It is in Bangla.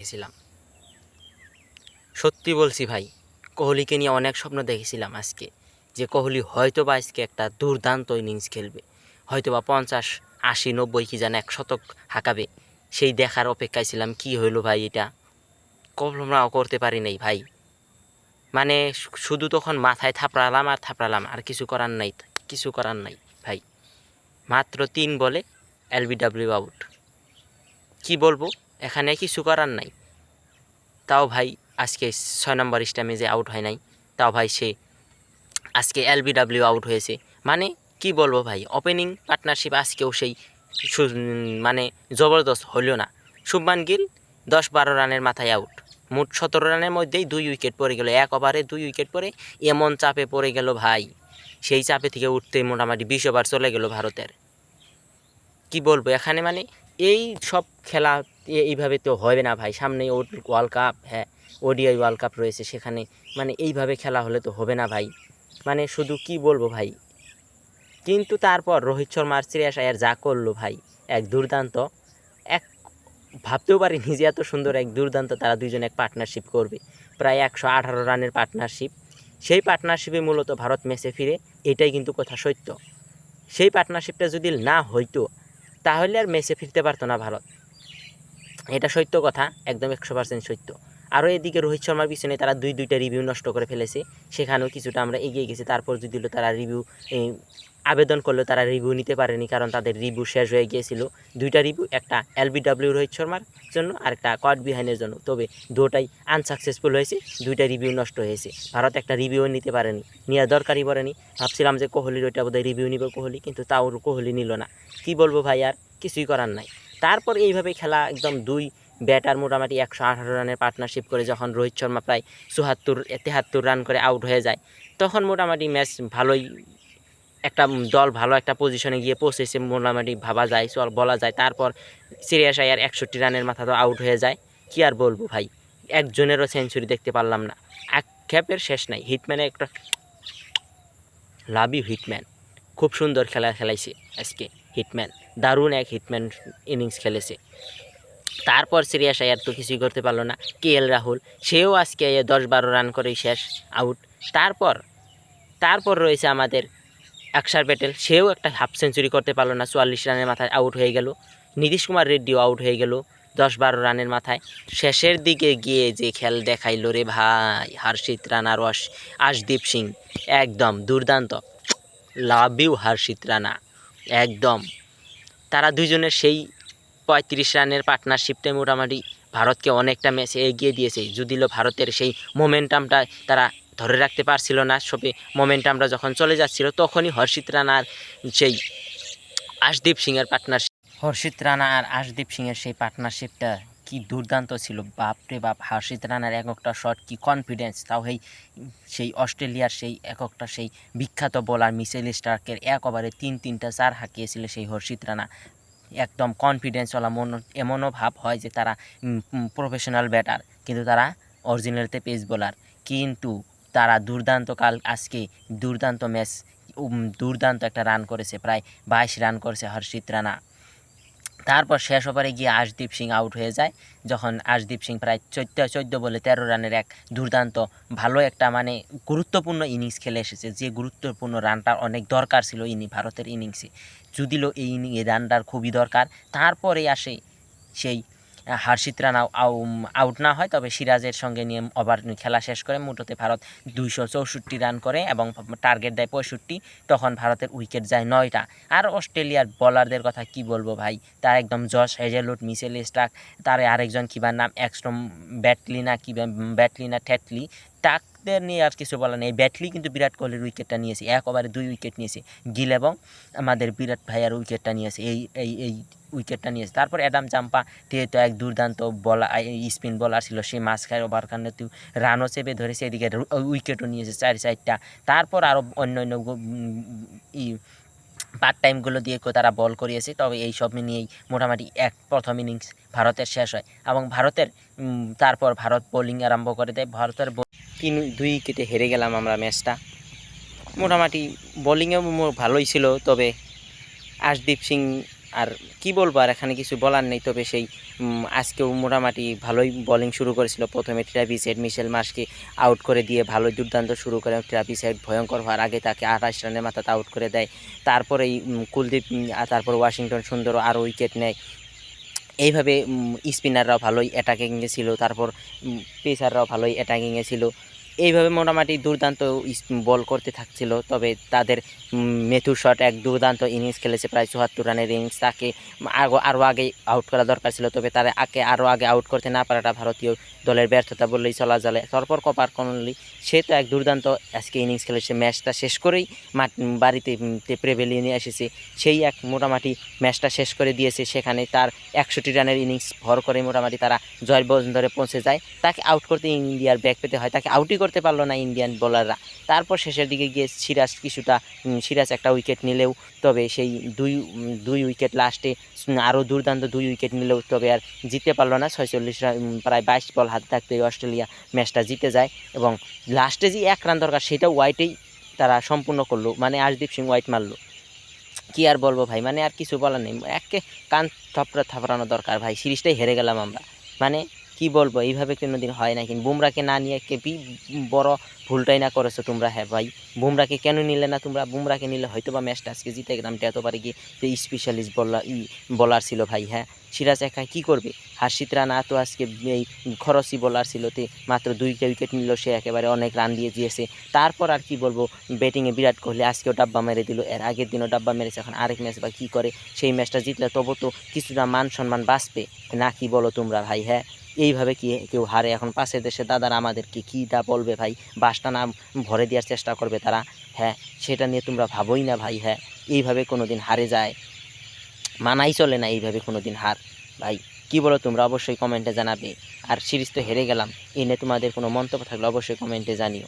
দেখেছিলাম। সত্যি বলছি ভাই, কোহলিকে নিয়ে অনেক স্বপ্ন দেখেছিলাম আজকে। যে কোহলি হয়তো বা আজকে একটা দুর্দান্ত ইনিংস খেলবে। হয়তো বা পঞ্চাশ, আশি, নব্বই কি যেন এক শতক হাঁকাবে। সেই দেখার অপেক্ষায় ছিলাম, কী হইল ভাই এটা? কল্পনাও করতে পারি নাই ভাই। মানে শুধু তখন মাথায় থাপড়ালাম আর থাপড়ালাম, আর কিছু করার নাই, কিছু করার নাই ভাই। মাত্র তিন বলে এলবিডাব্লিউ আউট। কি বলব? এখানে কিছু করার নাই। তাও ভাই আজকে ছয় নম্বর স্ট্যামেজে আউট হয় নাই, তাও ভাই সে আজকে এলবিডাব্লিউ আউট হয়েছে। মানে কি বলব ভাই ওপেনিং পার্টনারশিপ আজকেও সেই মানে জবরদস্ত হলো না। শুভমান গিল দশ বারো রানের মাথায় আউট মোট সতেরো রানের মধ্যেই দুই উইকেট পড়ে গেল। এক ওভারে দুই উইকেট পড়ে, এমন চাপে পড়ে গেল ভাই। সেই চাপে থেকে উঠতে মোটামুটি বিশ ওভার চলে গেল ভারতের। কি বলব? এখানে মানে এই সব খেলা এইভাবে তো হবে না ভাই। সামনে ওয়ার্ল্ড কাপ হ্যাঁ ওডিআই ওয়ার্ল্ড কাপ রয়েছে সেখানে। মানে এইভাবে খেলা হলে তো হবে না ভাই। মানে শুধু কি বলব ভাই? কিন্তু তারপর রোহিত শর্মার শ্রেয়াস আয়ার যা করল ভাই, এক দুর্দান্ত। এক, ভাবতেও পারিনি নিজে এত সুন্দর এক দুর্দান্ত তারা দুইজন এক পার্টনারশিপ করবে। প্রায় একশো আঠারো রানের পার্টনারশিপ সেই পার্টনারশিপে মূলত ভারত ম্যাচে ফিরে, এটাই কিন্তু কথা সত্য। সেই পার্টনারশিপটা যদি না হইতো তাহলে আর মেসে ফিরতে পারতো না ভারত। এটা সত্য কথা, একদম একশো পার্সেন্ট সত্য। আরও এদিকে রোহিত শর্মার পিছনে তারা দুই দুইটা রিভিউ নষ্ট করে ফেলেছে। সেখানেও কিছুটা আমরা এগিয়ে গেছি। তারপর যদি তারা রিভিউ আবেদন করলেও তারা রিভিউ নিতে পারেনি কারণ তাদের রিভিউ শেষ হয়ে গিয়েছিল। দুইটা রিভিউ একটা এলবিডব্লিউ রোহিত শর্মার জন্য আর একটা কট বিহাইনের জন্য। তবে দুটাই আনসাকসেসফুল হয়েছে, দুইটা রিভিউ নষ্ট হয়েছে। ভারত একটা রিভিউ নিতে পারেনি। নেওয়ার দরকারই পড়েনি। ভাবছিলাম যে কোহলির ওইটা বোধহয় রিভিউ নিবে কোহলি, কিন্তু তাও কোহলি নিল না। কি বলব ভাই, আর কিছুই করার নাই। তারপর এইভাবে খেলা একদম দুই ব্যাটার মোটামুটি একশো আঠারো রানের পার্টনারশিপ করে যখন রোহিত শর্মা প্রায় চুহাত্তর তেহাত্তর রান করে আউট হয়ে যায়, তখন মোটামুটি ম্যাচ ভালোই একটা দল ভালো একটা পজিশনে গিয়ে পৌঁছেছে, মোটামুটি ভাবা যায়, চল বলা যায়। তারপর সিরিয়াস আয়ার একষট্টি রানের মাথা তো আউট হয়ে যায়। কি আর বলব ভাই? একজনেরও সেঞ্চুরি দেখতে পারলাম না। এক খ্যাপের শেষ নাই। হিটম্যানে একটা লাভ হিটম্যান খুব সুন্দর খেলা খেলাইছে আজকে হিটম্যান দারুণ এক হিটম্যান ইনিংস খেলেছে। তারপর সিরিয়াস আয়ার তো কিছুই করতে পারল না। কে এল রাহুল সেও আজকে দশ বারো রান করেই শেষ আউট তারপর তারপর রয়েছে আমাদের অক্ষর প্যাটেল সেও একটা হাফ সেঞ্চুরি করতে পারল না, চুয়াল্লিশ রানের মাথায় আউট হয়ে গেল। নীতিশ কুমার রেড্ডিও আউট হয়ে গেল দশ বারো রানের মাথায়। শেষের দিকে গিয়ে যে খেল দেখাইলো রে ভাই, হর্ষিত রানা, রস, আশদীপ সিং, একদম দুর্দান্ত। লাভ ইউ হর্ষিত রানা, একদম। তারা দুজনের সেই পঁয়ত্রিশ রানের পার্টনারশিপটাই মোটামুটি ভারতকে অনেকটা ম্যাচে এগিয়ে দিয়েছে। যদিও ভারতের সেই মোমেন্টামটা তারা ধরে রাখতে পারছিল না। সবে মোমেন্টামটা যখন চলে যাচ্ছিল, তখনই হর্ষিত রানার সেই আশদীপ সিংয়ের পার্টনারশিপ হর্ষিত রানা আর আশদীপ সিংয়ের সেই পার্টনারশিপটা কি দুর্দান্ত ছিল, বাপরে বাপ! হর্ষিত রানার এক একটা শট কি কনফিডেন্স তাও এই সেই অস্ট্রেলিয়ার সেই এক একটা সেই বিখ্যাত বোলার মিসেল স্টার্কের এক ওভারে তিন তিনটা চার হাঁকিয়েছিল সেই হর্ষিত রানা। একদম কনফিডেন্স কনফিডেন্সওয়ালা মন, এমনও ভাব হয় যে তারা প্রফেশনাল ব্যাটার কিন্তু তারা অরিজিনালতে পেস বোলার কিন্তু তারা দুর্দান্ত কাল, আজকে দুর্দান্ত ম্যাচ দুর্দান্ত একটা রান করেছে, প্রায় বাইশ রান করেছে হর্ষিত রানা। তারপর শেষ ওভারে গিয়ে আশদীপ সিং আউট হয়ে যায়, যখন আশদীপ সিং প্রায় চোদ্দ, চোদ্দ বলে তেরো রানের এক দুর্দান্ত, ভালো একটা মানে গুরুত্বপূর্ণ ইনিংস খেলে এসেছে। যে গুরুত্বপূর্ণ রানটার অনেক দরকার ছিল ইনি, ভারতের ইনিংসে যদিও এই রানটার খুবই দরকার, তারপরে আসে সেই হার্ষিত রানা আউট না হয়, তবে সিরাজের সঙ্গে নিয়ে ওভার খেলা শেষ করে মুঠোতে ভারত দুইশো চৌষট্টি রান করে এবং টার্গেট দেয় পঁয়ষট্টি, তখন ভারতের উইকেট যায় নয়টা। আর অস্ট্রেলিয়ার বলারদের কথা কি বলব ভাই? তার একদম জশ হেজেলুট মিসেল স্টাক তার আরেকজন কিবার নাম একস্টম ব্যাটলিনা কি ব্যাটলিনা ঠ্যাটলি তাকদের নিয়ে আর কিছু বলার নেই। ব্যাটলি কিন্তু বিরাট কোহলির উইকেটটা নিয়েছে। এক ওভারে দুই উইকেট নিয়েছে। গিল এবং আমাদের বিরাট ভাইয়ার উইকেটটা নিয়েছে। এই এই এই উইকেটটা নিয়েছে। তারপর অ্যাডাম চাম্পা তো এক দুর্দান্ত বলা স্পিন বলার ছিল, সে মাঝখানে ওভার কারণে তুই রানও চেপে ধরেছে, এদিকে উইকেটও নিয়েছে চারি চারটা তারপর আরও অন্য অন্য ই পার্ট টাইমগুলো দিয়ে তারা বল করিয়েছে, তবে এই সব নিয়েই মোটামুটি এক প্রথম ইনিংস ভারতের শেষ হয়। এবং ভারতের তারপর ভারত বোলিং আরম্ভ করে দেয়। ভারতের তিন দুই উইকেটে হেরে গেলাম আমরা ম্যাচটা। মোটামুটি বোলিংয়েও ভালোই ছিল, তবে আশদীপ সিং আর কি বলব, আর এখানে কিছু বলার নেই। তবে সেই আজকেও মোটামুটি ভালোই বোলিং শুরু করেছিল। প্রথমে ট্রাভিস হেড মিশেল মাসকে আউট করে দিয়ে ভালোই দুর্দান্ত শুরু করে। ট্রাভিস হেড ভয়ঙ্কর হওয়ার আগে তাকে আঠাশ রানের মাথাতে আউট করে দেয়। তারপরেই কুলদীপ তারপর ওয়াশিংটন সুন্দর আরও উইকেট নেয়। এইভাবে স্পিনাররাও ভালোই অ্যাটাকিংয়ে ছিল। তারপর পেসাররাও ভালোই অ্যাটাকিংয়ে ছিল। এইভাবে মোটামুটি দুর্দান্ত বল করতে থাকছিল, তবে তাদের মেথু শট এক দুর্দান্ত ইনিংস খেলেছে, প্রায় চুয়াত্তর রানের ইনিংস তাকে আরও আরও আগে আউট করা দরকার ছিল, তবে তারা আগে আরও আগে আউট করতে না পারাটা ভারতীয় দলের ব্যর্থতা বললেই চলা চলে। তারপর কপার কনলি সে তো এক দুর্দান্ত আজকে ইনিংস খেলেছে, ম্যাচটা শেষ করেই বাড়িতে প্রেভেলিয়ে নিয়ে এসেছে, সেই এক মোটামুটি ম্যাচটা শেষ করে দিয়েছে, সেখানে তার একষট্টি রানের ইনিংস ভর করে মোটামুটি তারা জয়ের বন্দরে পৌঁছে যায়। তাকে আউট করতে ইন্ডিয়ার ব্যাক পেতে হয়, তাকে আউটই করতে পারল না ইন্ডিয়ান বোলাররা তারপর শেষের দিকে গিয়ে সিরাজ কিছুটা সিরাজ একটা উইকেট নিলেও, তবে সেই দুই দুই উইকেট লাস্টে আরও দুর্দান্ত দুই উইকেট নিলেও তবে আর জিততে পারল না। ছয়চল্লিশ প্রায় বাইশ বল হাতে থাকতে অস্ট্রেলিয়া ম্যাচটা জিতে যায় এবং লাস্টে যে এক রান দরকার সেটা ওয়াইটেই তারা সম্পূর্ণ করল। মানে আশদীপ সিং ওয়াইট মারলো। কি আর বলব ভাই? মানে আর কিছু বলার নেই। একে কান থাপড়া থাপড়ানো দরকার ভাই। সিরিজটাই হেরে গেলাম আমরা। মানে কি বলব? এইভাবে কোনোদিন হয় না কিন্তু বুমরাকে না নিয়ে কে বি বড় ভুলটাই না করেছ তোমরা? হ্যাঁ ভাই, বুমরাকে কেন নিলে না তোমরা? বুমরাকে নিলে হয়তো বা ম্যাচটা আজকে জিতে গেলাম। এতবারে গিয়ে যে স্পেশালিস্ট বলার ই বলার ছিল ভাই হ্যাঁ? সিরাজ একা কী করবে? হার্ষিত রানা তো আজকে এই খরচি বলার ছিল তে মাত্র দুইটা উইকেট নিল, সে একেবারে অনেক রান দিয়ে দিয়েছে। তারপর আর কি বলব? ব্যাটিংয়ে বিরাট কোহলি আজকেও ডাব্বা মেরে দিল। এর আগের দিনও ডাব্বা মেরেছে, এখন আরেক ম্যাচ বা কী করে? সেই ম্যাচটা জিতলে তবু তো কিছুটা মান সম্মান বাঁচবে। না কি বলো তোমরা ভাই হ্যাঁ? এইভাবে কি কেউ হারে? এখন পাশের দেশে দাদারা আমাদেরকে কী তা বলবে ভাই? বাসটা না ভরে দেওয়ার চেষ্টা করবে তারা? হ্যাঁ সেটা নিয়ে তোমরা ভাবোই না ভাই হ্যাঁ। এইভাবে কোনো দিন হারে যায়? মানাই চলে না এইভাবে কোনো দিন হার? ভাই, কি বলো তোমরা? অবশ্যই কমেন্টে জানাবে। আর সিরিজ তো হেরে গেলাম। এ নিয়ে তোমাদের কোনো মন্তব্য থাকলে অবশ্যই কমেন্টে জানিও।